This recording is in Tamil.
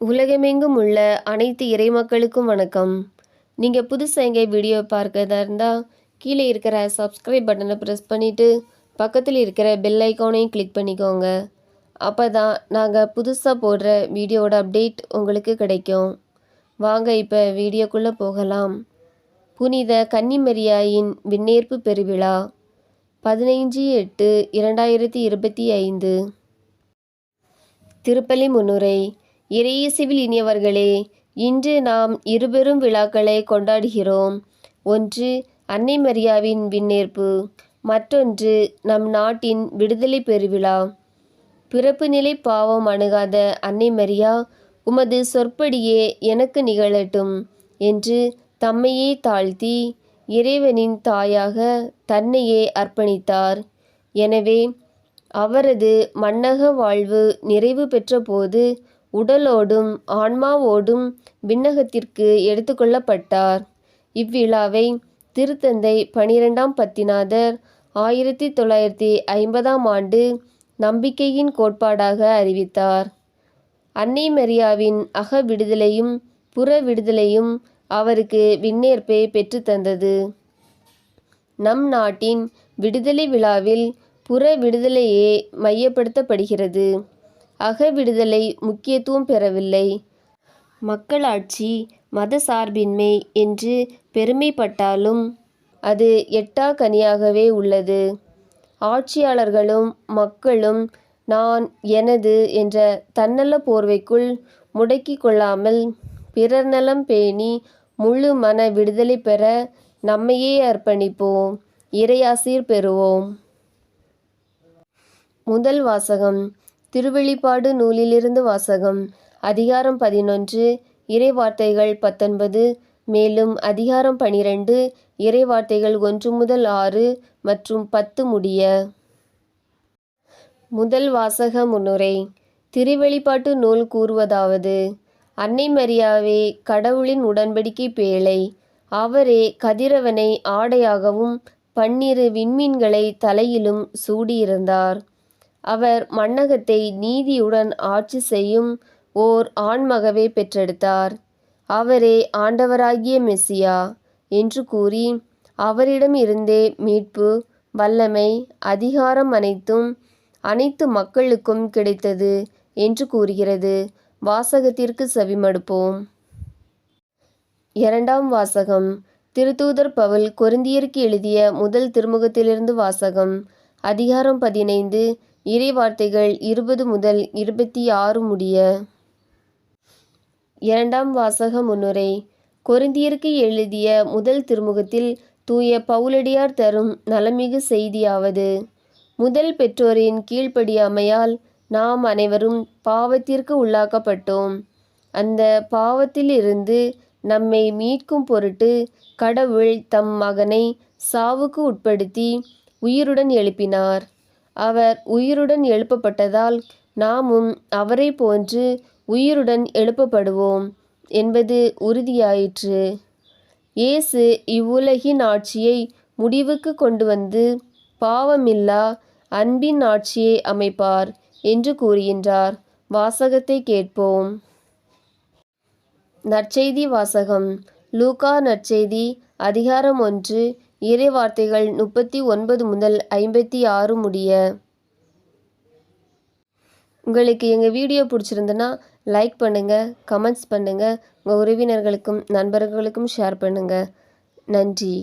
உலகமெங்கும் உள்ள அனைத்து இறைமக்களுக்கும் வணக்கம். நீங்கள் புதுசாக எங்கே வீடியோ பார்க்கறதா இருந்தால் கீழே இருக்கிற சப்ஸ்கிரைப் பட்டனை ப்ரெஸ் பண்ணிவிட்டு பக்கத்தில் இருக்கிற பெல் ஐக்கானையும் கிளிக் பண்ணிக்கோங்க. அப்போ தான் நாங்கள் புதுசாக போடுற வீடியோவோட அப்டேட் உங்களுக்கு கிடைக்கும். வாங்க இப்போ வீடியோக்குள்ளே போகலாம். புனித கன்னிமரியாயின் விண்ணேற்பு பெருவிழா பதினைஞ்சு எட்டு இரண்டாயிரத்தி இருபத்தி ஐந்து. திருப்பலி முன்னுரை இறையேசுவில் இனியவர்களே இன்று நாம் இருபெரும் விழாக்களை கொண்டாடுகிறோம். ஒன்று அன்னை மரியாவின் விண்ணேற்பு. மற்றொன்று நம் நாட்டின் விடுதலை பெருவிழா. பிறப்பு நிலை பாவம் அணுகாத அன்னை மரியா உமது சொற்படியே எனக்கு நிகழட்டும் என்று தம்மையே தாழ்த்தி இறைவனின் தாயாக தன்னையே அர்ப்பணித்தார். எனவே அவரது மன்னக வாழ்வு நிறைவு பெற்றபோது உடலோடும் ஆன்மாவோடும் விண்ணகத்திற்கு எடுத்துக்கொள்ளப்பட்டார். இவ்விழாவை திருத்தந்தை பனிரெண்டாம் பத்திநாதர் ஆயிரத்தி தொள்ளாயிரத்தி ஐம்பதாம் ஆண்டு நம்பிக்கையின் கோட்பாடாக அறிவித்தார். அன்னை மரியாவின் அக விடுதலையும் புற விடுதலையும் அவருக்கு விண்ணேற்பை பெற்றுத்தந்தது நம் நாட்டின் விடுதலை விழாவில் புற விடுதலையே மையப்படுத்தப்படுகிறது. அக விடுதலை முக்கியத்துவம் பெறவில்லை. மக்களாட்சி மத சார்பின்மை என்று பெருமைப்பட்டாலும் அது எட்டா கனியாகவே உள்ளது. ஆட்சியாளர்களும் மக்களும் நான் எனது என்ற தன்னல போர்வைக்குள் முடக்கிக் கொள்ளாமல் பிறர் நலம் பேணி முழு மன விடுதலை பெற நம்மையே அர்ப்பணிப்போம் இறையாசீர் பெறுவோம். முதல் வாசகம் திருவெளிப்பாடு நூலிலிருந்து வாசகம். அதிகாரம் பதினொன்று இறைவார்த்தைகள் பத்தொன்பது மேலும் அதிகாரம் பனிரெண்டு இறைவார்த்தைகள் ஒன்று முதல் ஆறு மற்றும் பத்து முடிய. முதல் வாசக முன்னுரை திருவெளிப்பாட்டு நூல் கூறுவதாவது. அன்னை மரியாவே கடவுளின் உடன்படிக்கை பேழை அவரே கதிரவனை ஆடையாகவும் பன்னிரு விண்மீன்களை தலையிலும் சூடியிருந்தார். அவர் மன்னகத்தை நீதியுடன் ஆட்சி செய்யும் ஓர் ஆண்மகவை பெற்றெடுத்தார். அவரே ஆண்டவராகிய மெஸ்ஸியா என்று கூறி அவரிடம் இருந்தே மீட்பு வல்லமை அதிகாரம் அனைத்தும் அனைத்து மக்களுக்கும் கிடைத்தது என்று கூறுகிறது. வாசகத்திற்கு செவிமடுப்போம். இரண்டாம் வாசகம். திருத்தூதர் பவுல் கொருந்தியருக்கு எழுதிய முதல் திருமுகத்திலிருந்து வாசகம். அதிகாரம் பதினைந்து இறைவார்த்தைகள் இருபது முதல் இருபத்தி ஆறு முடிய. இரண்டாம் வாசக முன்னுரை. கொருந்தியருக்கு எழுதிய முதல் திருமுகத்தில் தூய பவுலடியார் தரும் நலமிகு செய்தியாவது. முதல் பெற்றோரின் கீழ்ப்படியாமையால் நாம் அனைவரும் பாவத்திற்கு உள்ளாக்கப்பட்டோம். அந்த பாவத்திலிருந்து நம்மை மீட்கும் பொருட்டு கடவுள் தம் மகனை சாவுக்கு உட்படுத்தி உயிருடன் எழுப்பினார். அவர் உயிருடன் எழுப்பப்பட்டதால் நாமும் அவரை போன்று உயிருடன் எழுப்பப்படுவோம் என்பது உறுதியாயிற்று. இயேசு இவ்வுலகின் ஆட்சியை முடிவுக்கு கொண்டு வந்து பாவமில்லா அன்பின் ஆட்சியை அமைப்பார் என்று கூறுகின்றார். வாசகத்தை கேட்போம். நற்செய்தி வாசகம். லூகா நற்செய்தி அதிகாரம் ஒன்று இறை வார்த்தைகள் முப்பத்தி ஒன்பது முதல் ஐம்பத்தி ஆறு முடிய. உங்களுக்கு எங்கள் வீடியோ பிடிச்சிருந்துன்னா லைக் பண்ணுங்கள் கமெண்ட்ஸ் பண்ணுங்கள் உங்கள் உறவினர்களுக்கும் நண்பர்களுக்கும் ஷேர் பண்ணுங்கள் நன்றி.